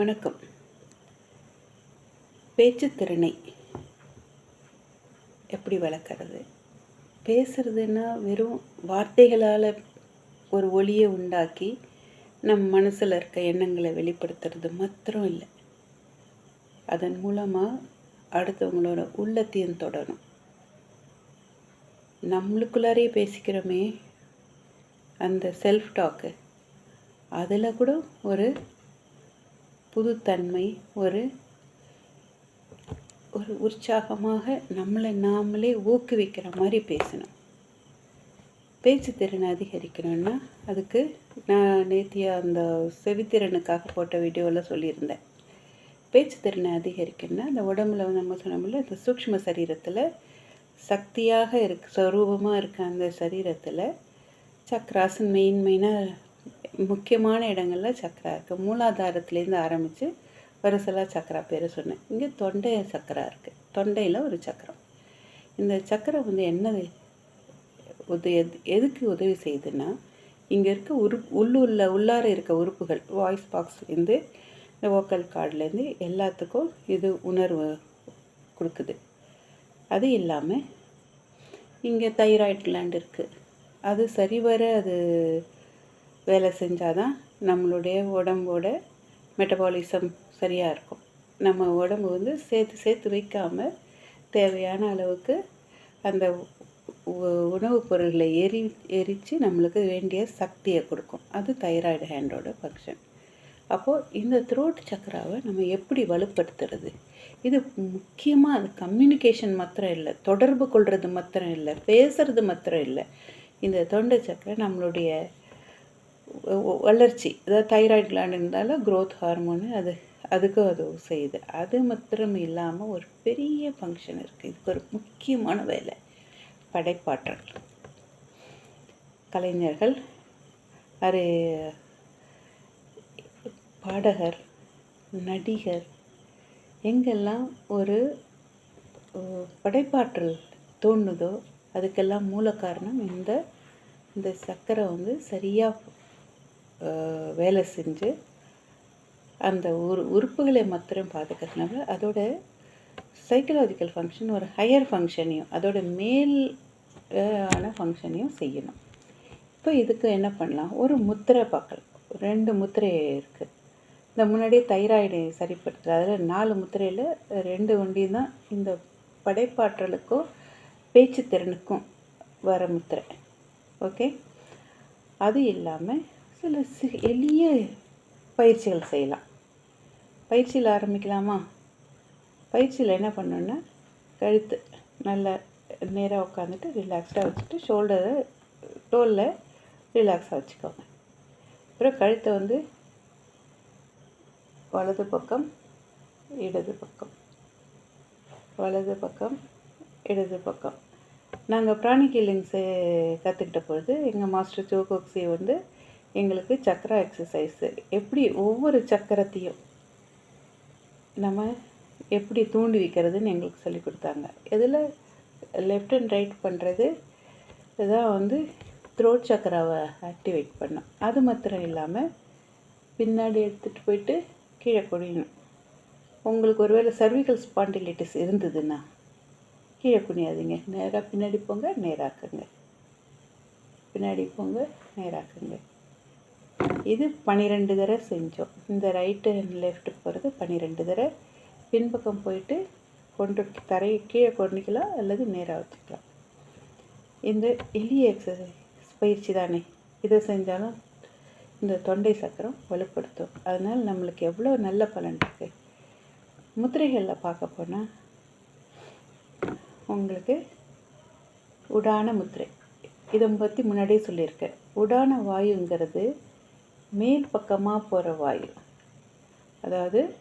வணக்கம். பேச்சுத்திறனை எப்படி வளர்க்குறது? பேசுறதுன்னா வெறும் வார்த்தைகளால் ஒரு ஒளியை உண்டாக்கி நம் மனசில் இருக்க எண்ணங்களை வெளிப்படுத்துறது மாத்திரம் இல்லை. அதன் மூலமாக அடுத்தவங்களோட உள்ளத்தையும் தொடரும் நம்மளுக்குள்ளாரே பேசிக்கிறோமே அந்த செல்ஃப் டாக்கு அதில் கூட ஒரு புதுத்தன்மை ஒரு ஒரு உற்சாகமாக நம்மளை நாமளே ஊக்குவிக்கிற மாதிரி பேசணும். பேச்சு திறனை அதிகரிக்கணும்னா அதுக்கு நான் நேத்தியா அந்த செவித்திறனுக்காக போட்ட வீடியோவில் சொல்லியிருந்தேன். பேச்சு திறனை அதிகரிக்கணும்னா அந்த உடம்புல வந்து நம்ம சொன்னோம்ல இந்த சூக்ஷ்ம சரீரத்தில் சக்தியாக இருக்கு ஸ்வரூபமாக இருக்க அந்த சரீரத்தில் சக்ராசன் மெயின் மெயினாக முக்கியமான இடங்களில் சக்கரா இருக்குது மூலாதாரத்துலேருந்து ஆரம்பித்து வரிசலாக சக்கரா பேர் சொன்னேன். இங்கே தொண்டை சக்கரா இருக்குது தொண்டையில் ஒரு சக்கரம். இந்த சக்கரம் வந்து என்னது? உதவி எதுக்கு உதவி செய்யுதுன்னா இங்கே இருக்க உரு உள்ளூரில் உள்ளார இருக்க உறுப்புகள் வாய்ஸ் பாக்ஸ்லேருந்து இந்த வோக்கல் கார்ட்லேருந்து எல்லாத்துக்கும் இது உணர்வு கொடுக்குது. அது இல்லாமல் இங்கே தைராய்டு கிளாண்ட் இருக்குது அது சரிவர அது வேலை செஞ்சால் தான் நம்மளுடைய உடம்போட மெட்டபாலிசம் சரியாக இருக்கும். நம்ம உடம்பு வந்து சேர்த்து சேர்த்து வைக்காமல் தேவையான அளவுக்கு அந்த உணவுப் பொருள்களை எரி எரித்து நம்மளுக்கு வேண்டிய சக்தியை கொடுக்கும். அது தைராய்டு ஹேண்டோட ஃபங்க்ஷன் அப்போது இந்த த்ரோட் சக்கராவை நம்ம எப்படி வலுப்படுத்துறது? இது முக்கியமாக அது கம்யூனிகேஷன் மாத்திரம் இல்லை தொடர்பு கொள்வது மாத்திரம் இல்லை பேசுறது மாத்திரம் இல்லை. இந்த தொண்டை சக்கரை நம்மளுடைய வளர்ச்சி அதாவது தைராய்டு கிளாண்ட் இருந்தாலும் க்ரோத் ஹார்மோனு அது அதுக்கும் அது செய்யுது. அது மாத்திரம் இல்லாமல் ஒரு பெரிய ஃபங்க்ஷன் இருக்குது இதுக்கு ஒரு முக்கியமான வேலை படைப்பாற்றல். கலைஞர்கள் அது பாடகர் நடிகர் எங்கெல்லாம் ஒரு படைப்பாற்றல் தோணுதோ அதுக்கெல்லாம் மூல காரணம் இந்த இந்த சக்கரை வந்து சரியாக வேலை செஞ்சு அந்த உரு உறுப்புகளை மாத்திரம் பாதுகாக்கிறதுனால அதோட சைக்கலாஜிக்கல் ஃபங்க்ஷன் ஒரு ஹையர் ஃபங்க்ஷனையும் அதோட மேல் ஆன ஃபங்க்ஷனையும் செய்யணும். இப்போ இதுக்கு என்ன பண்ணலாம்? ஒரு முத்திரை பார்க்கலாம். ரெண்டு முத்திரை இருக்குது இந்த முன்னாடியே தைராய்டு சரிப்படுத்துகிற அதில் நாலு முத்திரையில் ரெண்டு வண்டி தான் இந்த படைப்பாற்றலுக்கும் பேச்சு திறனுக்கும் வர முத்திரை. ஓகே? அது இல்லாமல் சில சி எளிய பயிற்சிகள் செய்யலாம். பயிற்சியில் ஆரம்பிக்கலாமா? பயிற்சியில் என்ன பண்ணணுன்னா கழுத்து நல்லா நேராக உட்காந்துட்டு ரிலாக்ஸ்டாக வச்சுட்டு ஷோல்டரை டோலில் ரிலாக்ஸாக வச்சுக்கோங்க. அப்புறம் கழுத்தை வந்து வலது பக்கம் இடது பக்கம். வலது பக்கம் இடது பக்கம். நாங்கள் பிராணி கீலிங்ஸு கற்றுக்கிட்ட பொழுது எங்கள் மாஸ்டர் ஜோகோக்ஸி வந்து எங்களுக்கு சக்கர எக்ஸசைஸு எப்படி ஒவ்வொரு சக்கரத்தையும் நம்ம எப்படி தூண்டி வைக்கிறதுன்னு எங்களுக்கு சொல்லி கொடுத்தாங்க. இதில் லெஃப்ட் அண்ட் ரைட் பண்ணுறது இதான் வந்து த்ரோட் சக்கராவை ஆக்டிவேட் பண்ணும். அது மாத்திரம் இல்லாமல் பின்னாடி எடுத்துகிட்டு போயிட்டு கீழே குடியணும் உங்களுக்கு ஒருவேளை சர்விக்கல் ஸ்பாண்டிலிட்டிஸ் இருந்ததுன்னா கீழே குனியாதீங்க. நேராக பின்னாடி போங்க நேராக்குங்க பின்னாடி போங்க நேராக்குங்க இது பன்னிரெண்டு தடவை செஞ்சோம். இந்த ரைட்டு அண்ட் லெஃப்ட் போகிறது பன்னிரெண்டு தடவை. பின்பக்கம் போயிட்டு கொண்டு தரையை கீழே கொண்டுக்கலாம் அல்லது நேராக வச்சுக்கலாம். இந்த எளிய எக்ஸசைஸ் பயிற்சி தானே. இதை செஞ்சாலும் இந்த தொண்டை சக்கரம் வலுப்படுத்தும். அதனால் நம்மளுக்கு எவ்வளோ நல்ல பலன் இருக்குது முத்திரைகளில் பார்க்க போனால் உங்களுக்கு உடான முத்திரை. இதை பற்றி முன்னாடியே சொல்லியிருக்கேன். உடான வாயுங்கிறது மேல் பக்கமாக போகிற வாயு. அதாவது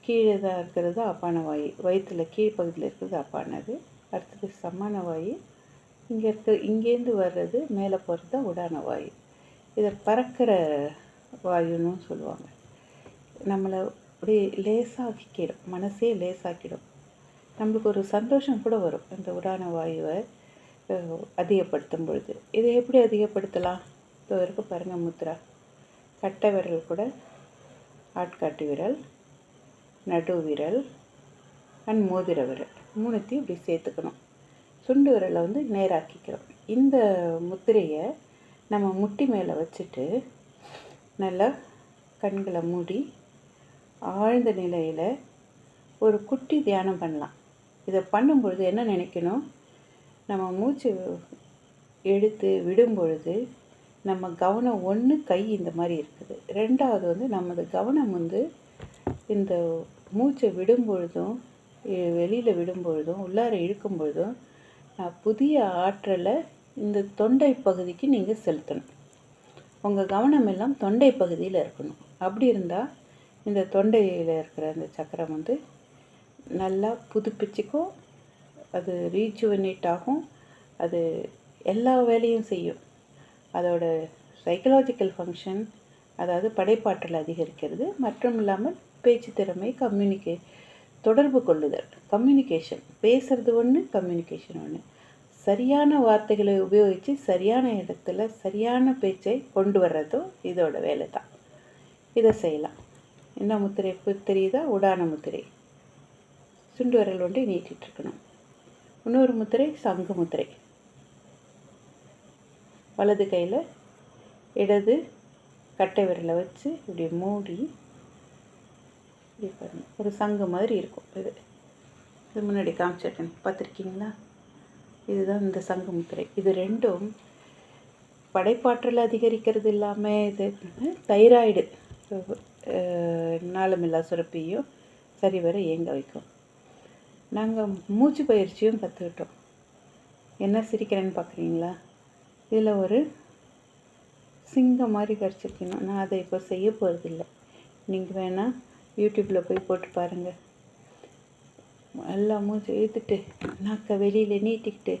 கீழே தான் இருக்கிறது அப்பான வாயு. வயிற்றில் கீழ்ப்பகுதியில் இருக்கிறது அப்பானது. அடுத்தது சமான வாயு. இங்கே இருக்க இங்கேருந்து வர்றது மேலே போகிறது தான் உடான வாயு. இதை பறக்கிற வாயுன்னு சொல்லுவாங்க. நம்மளை அப்படியே லேசாக்கிடும் மனசே லேசாக்கிடும். நம்மளுக்கு ஒரு சந்தோஷம் கூட வரும். இந்த உடான வாயுவை அதிகப்படுத்தும் பொழுது. இதை எப்படி அதிகப்படுத்தலாம்? இப்போ இருக்க பாருங்கள் முத்ரா. கட்டை விரல் கூட ஆட்காட்டி விரல் நடு விரல் அண்ட் மோதிர விரல். மூணுத்தையும் இப்படி சேர்த்துக்கணும். சுண்டு விரலை வந்து நேராக்கிக்கிறோம். இந்த முத்திரையை நம்ம முட்டி மேலே வச்சுட்டு நல்லா கண்களை மூடி ஆழ்ந்த நிலையில் ஒரு குட்டி தியானம் பண்ணலாம். இதை பண்ணும்பொழுது என்ன நினைக்கணும்? நம்ம மூச்சு எடுத்து விடும் பொழுது நம்ம கவனம் ஒன்று கை இந்த மாதிரி இருக்குது. ரெண்டாவது வந்து நமது கவனம் வந்து இந்த மூச்சை விடும்பொழுதும் வெளியில் விடும்பொழுதும் உள்ளார இழுக்கும் பொழுதும் நான் புதிய ஆற்றலை இந்த தொண்டை பகுதிக்கு நீங்கள் செலுத்தணும். உங்கள் கவனம் எல்லாம் தொண்டை பகுதியில் இருக்கணும். அப்படி இருந்தால் இந்த தொண்டையில் இருக்கிற அந்த சக்கரம் வந்து நல்லா புதுப்பிச்சுக்கும் அது ரீஜுவனேட் ஆகும் அது எல்லா வேலையும் செய்யும். அதோட சைக்கலாஜிக்கல் ஃபங்க்ஷன் அதாவது படைப்பாற்றல் அதிகரிக்கிறது மற்றும் இல்லாமல் பேச்சு திறமை கம்யூனிகே தொடர்பு கொள்ளுதல் கம்யூனிகேஷன் பேசுறது ஒன்று கம்யூனிகேஷன் ஒன்று சரியான வார்த்தைகளை உபயோகித்து சரியான இடத்துல சரியான பேச்சை கொண்டு வர்றதும் இதோட வேலை தான் இதை செய்யலாம். என்ன முத்திரை இப்போ தெரியுதா? உடான முத்திரை. சுண்டு விரல் ஒன்றை நீட்டிகிட்ருக்கணும் இன்னொரு முத்திரை சங்கு முத்திரை. வலது கையில் இடது கட்டை விரலை வச்சு இப்படி மூடி இப்படி பண்ணணும் ஒரு சங்கு மாதிரி இருக்கும் இது. இது முன்னாடி காமிச்சிருக்கேன். பார்த்துருக்கீங்களா? இதுதான் இந்த சங்கு முத்திரை. இது ரெண்டும் படைப்பாற்றல் அதிகரிக்கிறது இல்லாமல் இது தைராய்டு நாளமில்லா சுரப்பியும் சரிவர இயங்க வைக்கும். நாங்கள் மூச்சு பயிற்சியும் கற்றுக்கிட்டோம் என்ன சிரிக்கிறேன்னு பார்க்குறீங்களா? இதில் ஒரு சிங்கம் மாதிரி கரைச்சிருக்கணும் நான் அதை இப்போ செய்ய போகிறதில்ல நீங்கள் வேணால் யூடியூப்பில் போய் போட்டு பாருங்கள். எல்லா மூச்சு இழுத்துட்டு நாக்க வெளியில் நீட்டிக்கிட்டு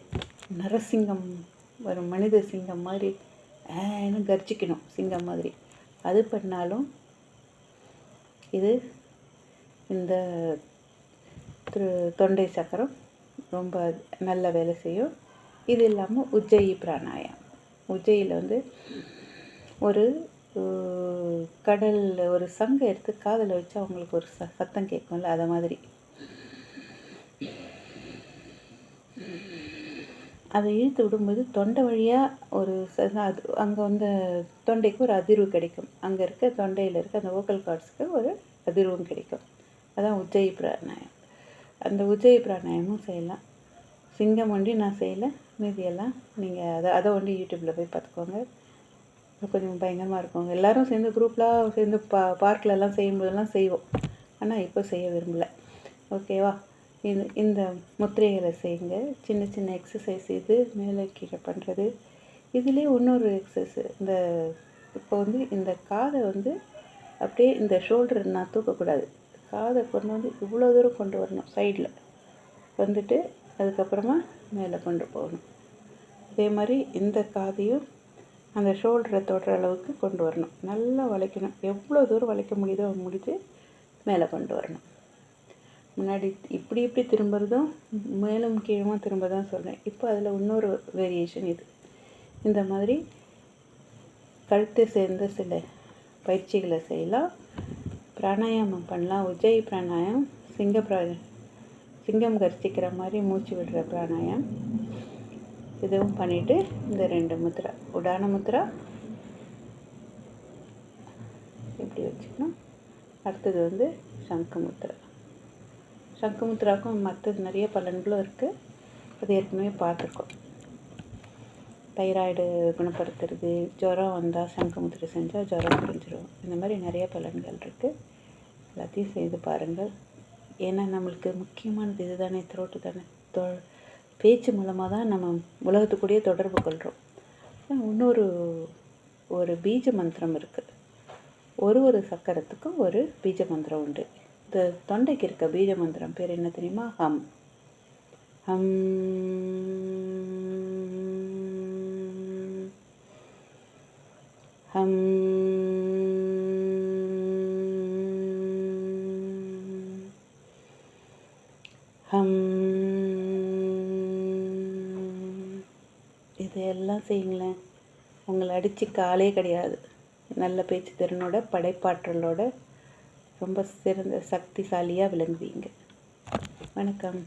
நரசிங்கம் ஒரு மனித சிங்கம் மாதிரி ஏன்னு கர்ஜிக்கணும் சிங்கம் மாதிரி. அது பண்ணாலும் இது இந்த தொண்டை சக்கரம் ரொம்ப நல்ல வேலை செய்யும். இது இல்லாமல் உஜ்ஜயி பிராணாயம். உஜ்ஜையில் வந்து ஒரு கடல் ஒரு சங்கை எடுத்து காதில் வச்சு அவங்களுக்கு ஒரு ச சத்தம் கேட்கும்ல அதை மாதிரி. அதை இழுத்து விடும்போது தொண்டை வழியாக ஒரு அது அங்கே வந்து தொண்டைக்கு ஒரு அதிர்வு கிடைக்கும். அங்கே இருக்க தொண்டையில் இருக்க அந்த வோக்கல் கார்ட்ஸ்க்கு ஒரு அதிர்வும் கிடைக்கும். அதான் உஜ்ஜயி பிராணாயம். அந்த உஜ்ஜயி பிராணாயமும் செய்யலாம். சிங்கம் ஒண்டி நான் செய்யலை. மீதியெல்லாம் நீங்கள் அதை அதை ஒண்டி யூடியூப்பில் போய் பார்த்துக்கோங்க. கொஞ்சம் பயங்கரமாக இருக்கும். எல்லோரும் சேர்ந்து குரூப்லாம் சேர்ந்து பா பார்க்கிலலாம் செய்யும்போதெல்லாம் செய்வோம். ஆனால் இப்போ செய்ய விரும்பலை. ஓகேவா இது இந்த முத்திரைகளை செய்யுங்க. சின்ன சின்ன எக்ஸசைஸ் இது மேலே கீழே பண்ணுறது இதுலேயே இன்னொரு எக்ஸசைஸ் இந்த இப்போ வந்து இந்த காதை வந்து அப்படியே இந்த ஷோல்டர் நான் தூக்கக்கூடாது. காதை கொண்டு வந்து இவ்வளோ தூரம் கொண்டு வரணும் சைடில் வந்துட்டு அதுக்கப்புறமா மேலே கொண்டு போகணும். அதே மாதிரி இந்த காதையும் அந்த ஷோல்டரை தொடுற அளவுக்கு கொண்டு வரணும். நல்லா வளைக்கணும். எவ்வளோ தூரம் வளைக்க முடியுதோ முடித்து மேலே கொண்டு வரணும். முன்னாடி இப்படி இப்படி திரும்புறதும் மேலும் கீழமாக திரும்ப தான் சொல்கிறேன் இப்போ அதில் இன்னொரு வேரியேஷன் இது. இந்த மாதிரி கழுத்தை சேர்ந்த சில பயிற்சிகளை செய்யலாம். பிராணாயாமம் பண்ணலாம். உஜய் பிராணாயம் சிங்க பிரா சிங்கம் கர்ச்சிக்கிற மாதிரி மூச்சு விடுற பிராணாயம். இதுவும் பண்ணிவிட்டு இந்த ரெண்டு முத்ரா உடான முத்ரா இப்படி வச்சுக்கணும்? அடுத்தது வந்து சங்கு முத்ரா சங்கு மற்றது நிறைய பலன்களும் இருக்குது அது ஏற்கனவே பார்த்துருக்கோம். தைராய்டு குணப்படுத்துறது ஜுரம் வந்தால் சங்கு முத்திரை செஞ்சால் ஜுரம் புரிஞ்சிடும் இந்த மாதிரி நிறைய பலன்கள் இருக்குது எல்லாத்தையும் செய்து பாருங்கள். ஏன்னா நம்மளுக்கு முக்கியமானது இது தானே த்ரோட்டு தானே. தொ பேச்சு மூலமாக தான் நம்ம உலகத்துக்கூடயே தொடர்பு கொள்கிறோம் இன்னொரு ஒரு பீஜ மந்திரம் இருக்குது ஒரு ஒரு சக்கரத்துக்கும் ஒரு பீஜ மந்திரம் உண்டு. இந்த தொண்டைக்கு இருக்க பீஜ மந்திரம் பேர் என்ன தெரியுமா? ஹம். ஹம். ஹம். இதையெல்லாம் செய்யுங்களேன். உங்களை அடித்து காலே கிடையாது. நல்ல பேச்சு திறனோட படைப்பாற்றலோட ரொம்ப சிறந்த சக்திசாலியாக விளங்குவீங்க. வணக்கம்.